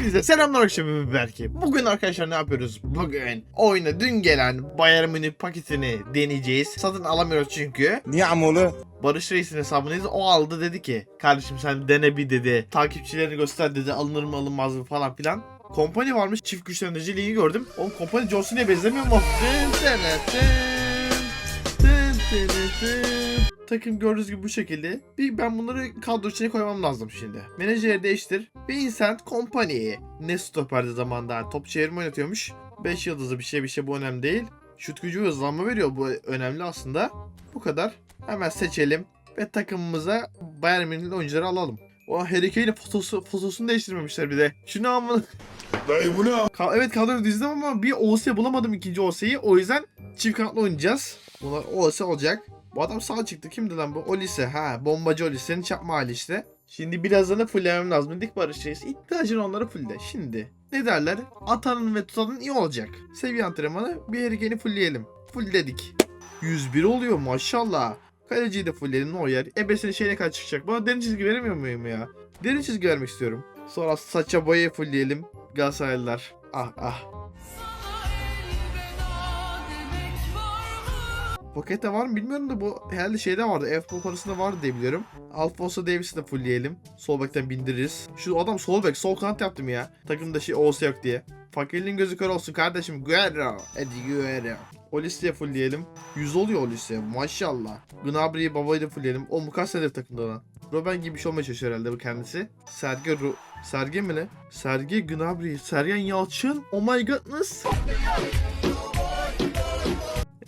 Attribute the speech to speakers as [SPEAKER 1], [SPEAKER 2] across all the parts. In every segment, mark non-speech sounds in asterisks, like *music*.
[SPEAKER 1] Hepinize selamlar akşamı belki. Bugün arkadaşlar ne yapıyoruz? Bugün oyuna dün gelen Bayern Münih paketini deneyeceğiz. Satın alamıyoruz çünkü.
[SPEAKER 2] Niye amolu?
[SPEAKER 1] Barış Reis'in hesabındayız. O aldı dedi ki kardeşim sen dene bir dedi. Takipçilerini göster dedi. Alınır mı alınmaz mı falan filan. Kompani varmış çift güçlendirici ligi gördüm. Oğlum kompani John Cena'ya benzemiyor mu? Tın tını tın, tın tını tın. Takım gördüğünüz gibi bu şekilde. Bir ben bunları kadro içine koymam lazım şimdi. Menajeri değiştir. Vincent Kompany. Ne stoperdi zamanda top çevirme oynatıyormuş. 5 yıldızlı bir şey bir şey bu önemli değil. Şut gücü hızlanma veriyor bu önemli aslında. Bu kadar. Hemen seçelim ve takımımıza Bayern Münih'li oyuncuları alalım. O Harry Kane'in fotosu, fotosunu değiştirmemişler bir de. Şunu amına.
[SPEAKER 2] Dayı bu ne?
[SPEAKER 1] Ka- evet kadroyu dizdim ama bir OS bulamadım ikinci OS'yi. O yüzden çift kanatlı oynayacağız. Bunlar OS olacak. Bu adam sağ çıktı. Kimdi lan bu? Olise. Ha bombacı Olise'nin çakma hali işte. Şimdi birazdan da fulllemem lazım. Dik Barış Reis. İhtiyacın onları fullle. Şimdi ne derler? Atanın ve tutanın iyi olacak. Seviye antrenmanı bir Kane'i fullleyelim. Full dedik. 101 oluyor maşallah. Kaleciyi de fullleyelim o yer. Ebesinin şeyine kaç çıkacak? Bana derin çizgi veremiyor muyum ya? Derin çizgi vermek istiyorum. Sonra saça boyayı fullleyelim. Galatasaraylılar. Ah ah. Pakette var mı bilmiyorum da bu herhalde şeyde vardı. F parasında vardı diye biliyorum. Alfonso Davis'i de fullleyelim. Sol bekten bindiririz. Şu adam sol bek, sol kanat yaptım ya. Takımda şey olsa yok diye. Fakirliğin gözü kör olsun kardeşim. Guerrero. Hadi Guerrero. O listeye fullleyelim. 100 oluyor o. Maşallah. Gnabry'i babayı da fullleyelim. O mu kaç senedir takımda lan? Robben gibi bir şey olmaya çalışıyor herhalde bu kendisi. Sergi Ru... Sergi mi ne? Sergi Gnabry. Sergen Yalçın. Oh my godness.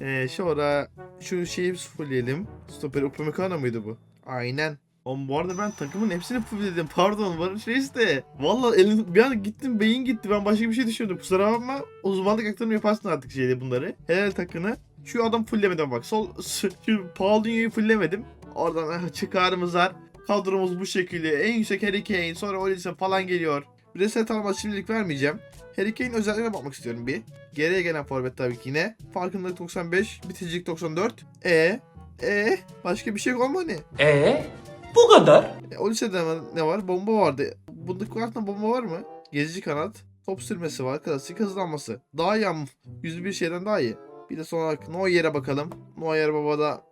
[SPEAKER 1] Ee, sonra şu şeyi fullleyelim. Stoper Upamecano mıydı bu? Aynen. Oğlum bu arada ben takımın hepsini fullledim. Pardon Barış Reis de. Valla elim bir an gittim beyin gitti. Ben başka bir şey düşünüyordum. Kusura bakma. Uzmanlık aktarımı yaparsın artık şeyde bunları. Helal takını. Şu adam fulllemedim bak. Sol şu Paulinho'yu fulllemedim. Oradan ah, çıkarımız var. Kadromuz bu şekilde. En yüksek Harry Kane. Sonra Olise falan geliyor. Bir de set alma şimdilik vermeyeceğim. Harry Kane özelliklerine bakmak istiyorum bir. Geriye gelen forvet tabii ki yine. Farkındalık 95, bitiricilik 94. E e başka bir şey yok ama hani.
[SPEAKER 3] Ee, bu kadar.
[SPEAKER 1] E, o lisede ne var? Bomba vardı. Bundaki kartında bomba var mı? Gezici kanat. Top sürmesi var. Klasik hızlanması. Daha iyi ama 101 şeyden daha iyi. Bir de sonra Neuer'e bakalım. Neuer baba da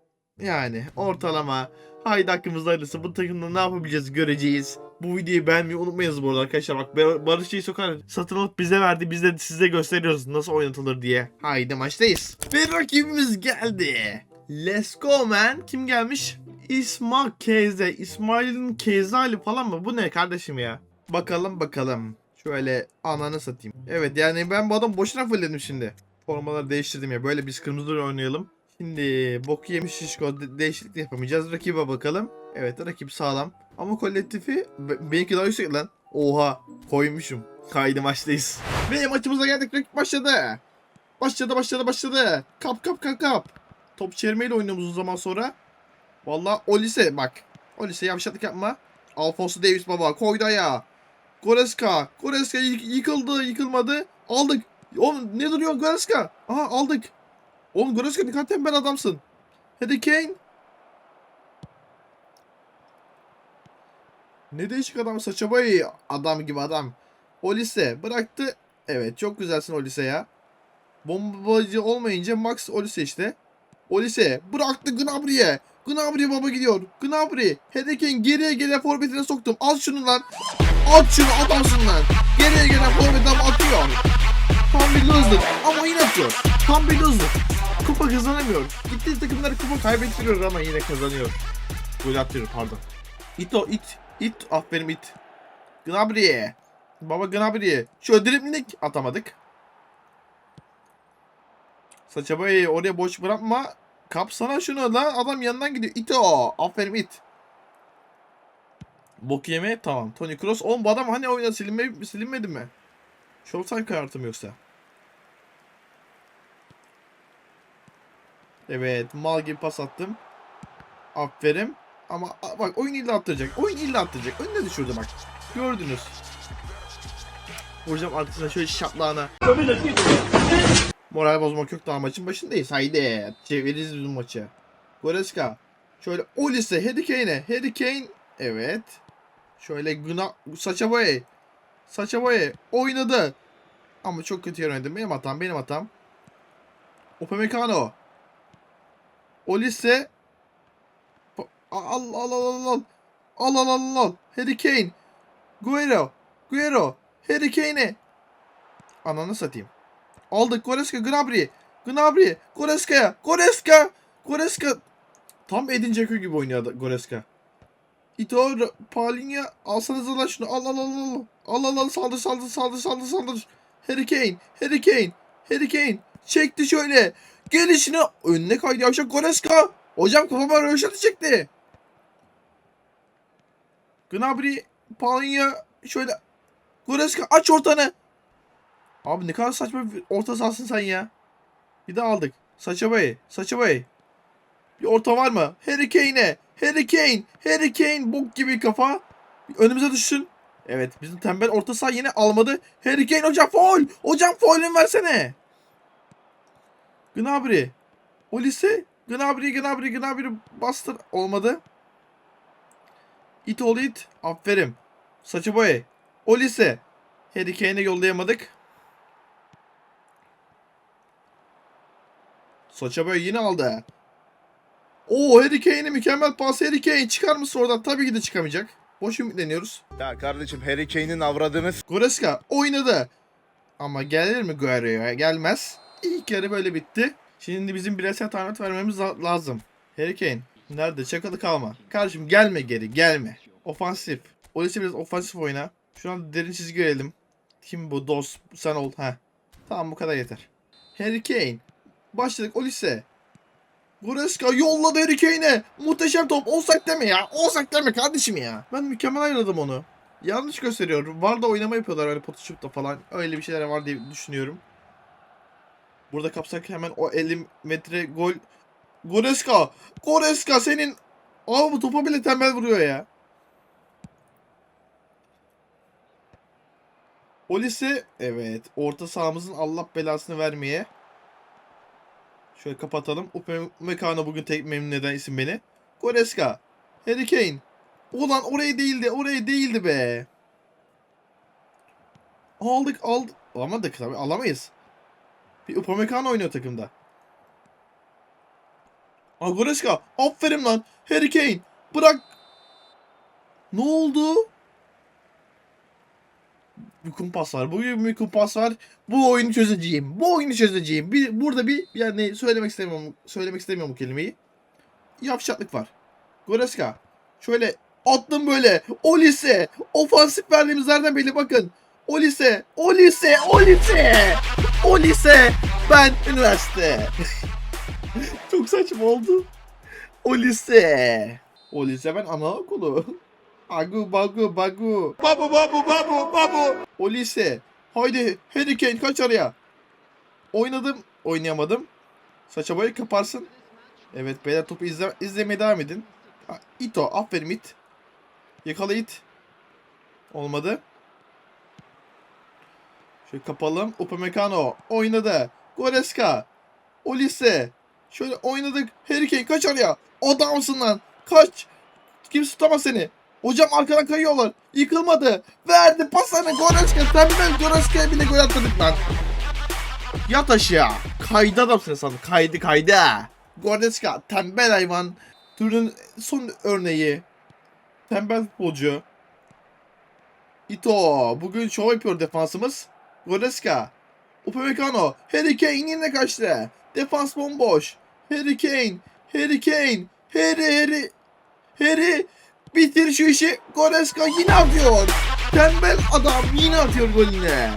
[SPEAKER 1] yani ortalama. Haydi hakkımızda hayırlısı. Bu takımda ne yapabileceğiz göreceğiz. Bu videoyu beğenmeyi unutmayınız bu arada arkadaşlar. Bak Bar- Barış'ı sokar satın alıp bize verdi. Biz de size gösteriyoruz nasıl oynatılır diye. Haydi maçtayız. Ve rakibimiz geldi. Let's go man. Kim gelmiş? İsmail Keze. İsmail'in Kezali falan mı? Bu ne kardeşim ya? Bakalım bakalım. Şöyle ananı satayım. Evet yani ben bu adam boşuna fullledim şimdi. Formaları değiştirdim ya. Böyle biz kırmızıları oynayalım. Şimdi boku yemiş şişko de- değişiklik de yapamayacağız. Rakibe bakalım. Evet rakip sağlam. Ama kolektifi be- benimki daha yüksek lan. Oha koymuşum. Kaydı maçtayız. Ve maçımıza geldik. Rakip başladı. Başladı başladı başladı. Kap kap kap kap. Top çevirmeyle oynuyoruz uzun zaman sonra. Valla Olise bak. Olise yavşaklık yapma. Alfonso Davis baba koydu ayağı. Goreska. Goreska yık- yıkıldı yıkılmadı. Aldık. Oğlum ne duruyor Goreska? Aha aldık. Oğlum Goreska ne kadar tembel adamsın. Hadi Kane. Ne değişik adam saça boy adam gibi adam. Olise bıraktı. Evet çok güzelsin Olise ya. Bombacı olmayınca Max Olise işte. Olise bıraktı Gnabry'e. Gnabry baba gidiyor. Gnabry. Hedeken geriye gelen forvetine soktum. Al şunu lan. At şunu adamsın lan. Geriye gelen forvetine atıyor. Tam bir loser. Ama yine atıyor. Tam bir loser. Kupa kazanamıyor. Gittiği takımları kupa kaybettiriyor ama yine kazanıyor. Gol atıyor pardon. İt o it. Aferin it. Gnabry. Baba Gnabry. Şu dribling atamadık. Saça oraya boş bırakma. Kapsana şunu lan. Adam yanından gidiyor. İt o. Aferin it. Bok yeme tamam. Tony Kroos. Oğlum bu adam hani oyuna silinme, silinmedi mi? Showtime kartı mı yoksa? Evet. Mal gibi pas attım. Aferin. Ama bak oyun illa attıracak. Oyun illa attıracak. Önüne düşürdü bak. Gördünüz. Vuracağım arkasına şöyle şaplağına. Moral bozmak yok daha maçın başındayız. Haydi. Çeviririz biz bu maçı. Goreska. Şöyle Olise. Harry Kane'e. Harry Kane. Evet. Şöyle Guna saça boy. Saça Boy oynadı. Ama çok kötü yer oynadım. Benim hatam benim hatam. Upamecano. Olise. Al al al al al. Al al al al. Harry Kane. Guerrero. Guerrero. Harry Kane'e. Ananı satayım. Aldık Goreska Gnabry. Gnabry. Goreska'ya. Goreska. Goreska. Tam Edin Dzeko gibi oynuyor Goreska. Ito Paulinho alsanıza lan şunu. Al al al al. Al al al saldır saldır saldır saldır saldır. Harry Kane. Harry Kane. Harry Kane. Çekti şöyle. Gelişine önüne kaydı yavşak Goreska. Hocam kafama röveşatı çekti. Gnabry Paulinho şöyle Goreska aç ortanı. Abi ne kadar saçma bir orta sahasın sen ya. Bir de aldık. Saça Bey. Saça Bey. Bir orta var mı? Harry Kane'e. Harry Kane. Harry Kane. Bok gibi kafa. Önümüze düşsün. Evet bizim tembel orta saha yine almadı. Harry Kane hocam foul. Hocam foul'ün versene. Gnabry. Olise. Gnabry Gnabry Gnabry bastır. Olmadı. It ol it. Aferin. Saçı boya. Olise. Harry Kane'e yollayamadık. Saça boya yine aldı. Oo Harry Kane'e mükemmel pas. Harry Kane çıkar mısın oradan? Tabii ki de çıkamayacak. Boş ümitleniyoruz.
[SPEAKER 2] Ya kardeşim Harry Kane'in avradınız.
[SPEAKER 1] Goreska oynadı. Ama gelir mi Guerrero'ya? Gelmez. İlk yarı böyle bitti. Şimdi bizim bireysel talimat vermemiz la- lazım. Harry Kane. Nerede? Çakalı kalma. Kardeşim gelme geri. Gelme. Ofansif. Olise biraz ofansif oyna. Şu an derin çizgi görelim. Kim bu? Dos. Sen ol. Heh. Tamam bu kadar yeter. Harry Kane. Başladık Olise. Goreska yolladı Harry Kane'e. Muhteşem top. Olsak deme ya. Olsak deme kardeşim ya. Ben mükemmel ayırdım onu. Yanlış gösteriyor. Var da oynama yapıyorlar öyle Photoshop'ta falan. Öyle bir şeyler var diye düşünüyorum. Burada kapsak hemen o 50 metre gol. Goreska! Goreska senin... Abi bu topa bile tembel vuruyor ya. Olise evet orta sahamızın Allah belasını vermeye. Şöyle kapatalım. Upamecano bugün tek memnun eden isim beni. Goreska. Harry Kane. Ulan oraya değildi. Oraya değildi be. Aldık aldık. Alamadık tabii. Alamayız. Bir Upamecano oynuyor takımda. Aa, Goreska. Aferin lan. Harry Kane. Bırak. Ne oldu? Bir kumpas var. Bugün bir kumpas var. Bu oyunu çözeceğim. Bu oyunu çözeceğim. Bir, burada bir yani söylemek istemiyorum. Söylemek istemiyorum bu kelimeyi. Yavşaklık var. Goreska. Şöyle attım böyle. Olise. Ofansif verdiğimiz yerden belli bakın. Olise. Olise. Olise. Olise. Ben üniversite. *laughs* Çok saçma oldu. Olise. Olise ben anaokulu. *laughs* Agu bagu bagu.
[SPEAKER 2] Babu babu babu babu.
[SPEAKER 1] Olise. Haydi Harry Kane kaç araya. Oynadım. Oynayamadım. Saça boyu kaparsın. Evet beyler topu izle izlemeye devam edin. Ito aferin it. Yakala it. Olmadı. Şöyle kapalım. Upamecano oynadı. Goreska. Olise. Şöyle oynadık. Harry Kane kaç araya. Adamsın lan. Kaç. Kimse tutamaz seni. Hocam arkadan kayıyorlar. Yıkılmadı. Verdi pasını Goreska. Tembel Goreska'ya bile gol atmadık lan. Yat aşağı. Kaydı adamsın sen. Kaydı kaydı. Goreska tembel hayvan. Türün son örneği. Tembel futbolcu. Ito. Bugün şov yapıyor defansımız. Goreska. Upamecano. Harry Kane yine kaçtı. Defans bomboş. Harry Kane. Harry Kane. Harry Harry. Harry. Bitir şu işi. Goreska yine atıyor. Tembel adam yine atıyor golünü.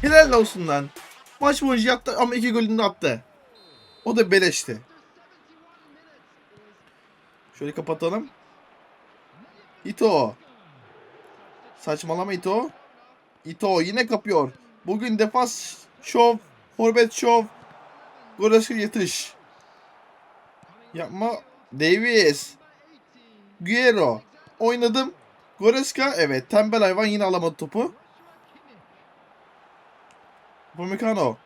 [SPEAKER 1] Helal olsun lan. Maç boyunca yattı ama iki golünü attı. O da beleşti. Şöyle kapatalım. Ito. Saçmalama Ito. Ito yine kapıyor. Bugün defans şov. Forvet şov. Goreska yatış. Yapma. Davis. Guerrero. Oynadım. Goreska evet tembel hayvan yine alamadı topu. Upamecano.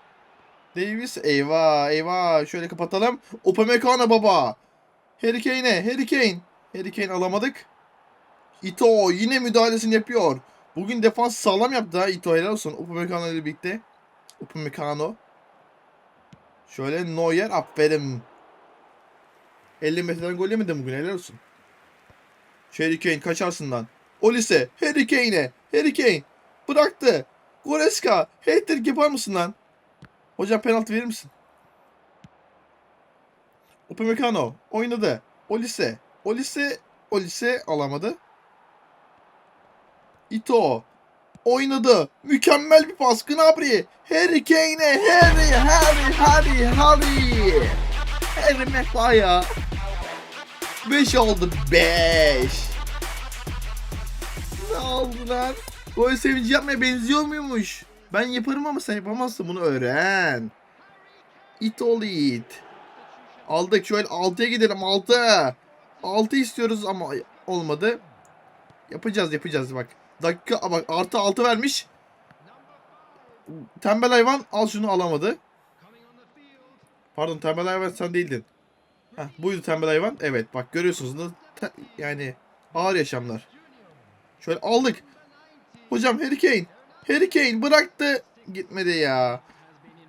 [SPEAKER 1] Davis eyvah eyvah şöyle kapatalım. Upamecano baba. Harry Kane'e Harry Kane. Harry Kane alamadık. Ito yine müdahalesini yapıyor. Bugün defans sağlam yaptı ha Ito helal olsun. Upamecano ile birlikte. Upamecano. Şöyle Neuer aferin. 50 metreden gol yemedi bugün helal olsun. Harry Kane kaçarsın lan. Olise Harry Kane'e. Harry Kane bıraktı. Goreska hat-trick yapar mısın lan? Hocam penaltı verir misin? Upamecano oynadı. Olise. Olise. Olise alamadı. Ito. Oynadı. Mükemmel bir pas. Gnabry. Harry Kane'e. Harry, Harry, Harry, Harry. Harry Maguire. 5 oldu. 5. Ne oldu lan? Gol sevinci yapmaya benziyor muymuş? Ben yaparım ama sen yapamazsın bunu öğren. It ol it. Aldık şöyle 6'ya gidelim 6. 6 istiyoruz ama olmadı. Yapacağız yapacağız bak. Dakika bak artı 6 vermiş. Tembel hayvan al şunu alamadı. Pardon tembel hayvan sen değildin. Heh, buydu tembel hayvan. Evet bak görüyorsunuz da yani ağır yaşamlar. Şöyle aldık. Hocam Harry Kane. Harry Kane bıraktı. Gitmedi ya.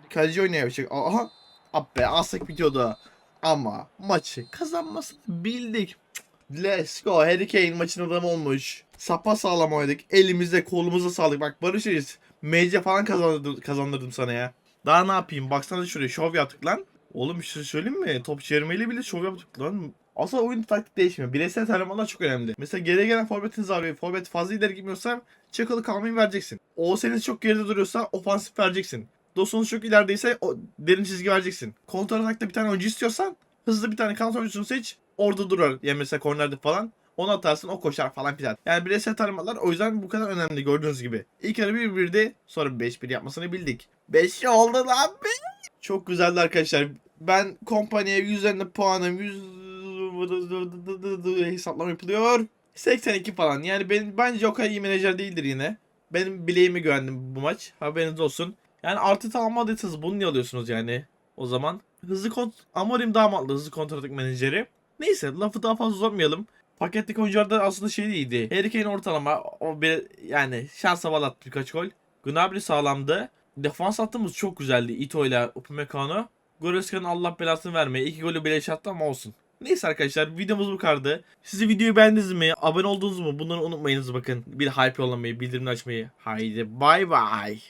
[SPEAKER 1] Kaleci oynayabilecek. Aha. Abbe alsak bitiyordu. Ama maçı kazanmasını bildik. Let's go. Harry Kane maçın adamı olmuş. Sapa sağlam oynadık. Elimize kolumuza sağlık. Bak barışırız. Mece falan kazandırdım, kazandırdım sana ya. Daha ne yapayım? Baksana şuraya şov yaptık lan. Oğlum bir şey söyleyeyim mi? Top çevirmeyle bile şov yaptık lan. Aslında oyun taktik değişmiyor. Bireysel tanımlar çok önemli. Mesela geriye gelen forvetiniz var ve forvet fazla ileri gitmiyorsa çakalı kalmayı vereceksin. O senin çok geride duruyorsa ofansif vereceksin. Dostunuz çok ilerideyse o derin çizgi vereceksin. Kontra atakta bir tane oyuncu istiyorsan hızlı bir tane kanat oyuncusunu seç. Orada durur. Yani mesela kornerde falan. Onu atarsın o koşar falan filan. Yani bireysel tanımalar o yüzden bu kadar önemli gördüğünüz gibi. İlk yarı 1-1'di sonra 5-1 yapmasını bildik. 5 oldu lan be. Çok güzeldi arkadaşlar. Ben kompaniye 100 üzerinde puanım 100 hesaplama yapılıyor. 82 falan. Yani ben, bence o kadar iyi menajer değildir yine. Benim bileğime güvendim bu maç. Haberiniz olsun. Yani artı tamamladıysanız bunu niye alıyorsunuz yani o zaman? Hızlı kont Amorim daha mantıklı hızlı kontratak menajeri. Neyse lafı daha fazla uzatmayalım. Paketteki oyuncular da aslında şey iyiydi. Harry Kane ortalama o bir yani şans havalı birkaç gol. Gnabry sağlamdı. Defans hattımız çok güzeldi. Ito ile Upamecano. Goreska'nın Allah belasını vermeye. iki golü bile attı ama olsun. Neyse arkadaşlar videomuz bu kadardı. Sizi videoyu beğendiniz mi? Abone oldunuz mu? Bunları unutmayınız bakın. Bir hype yollamayı, bildirimleri açmayı. Haydi bay bay.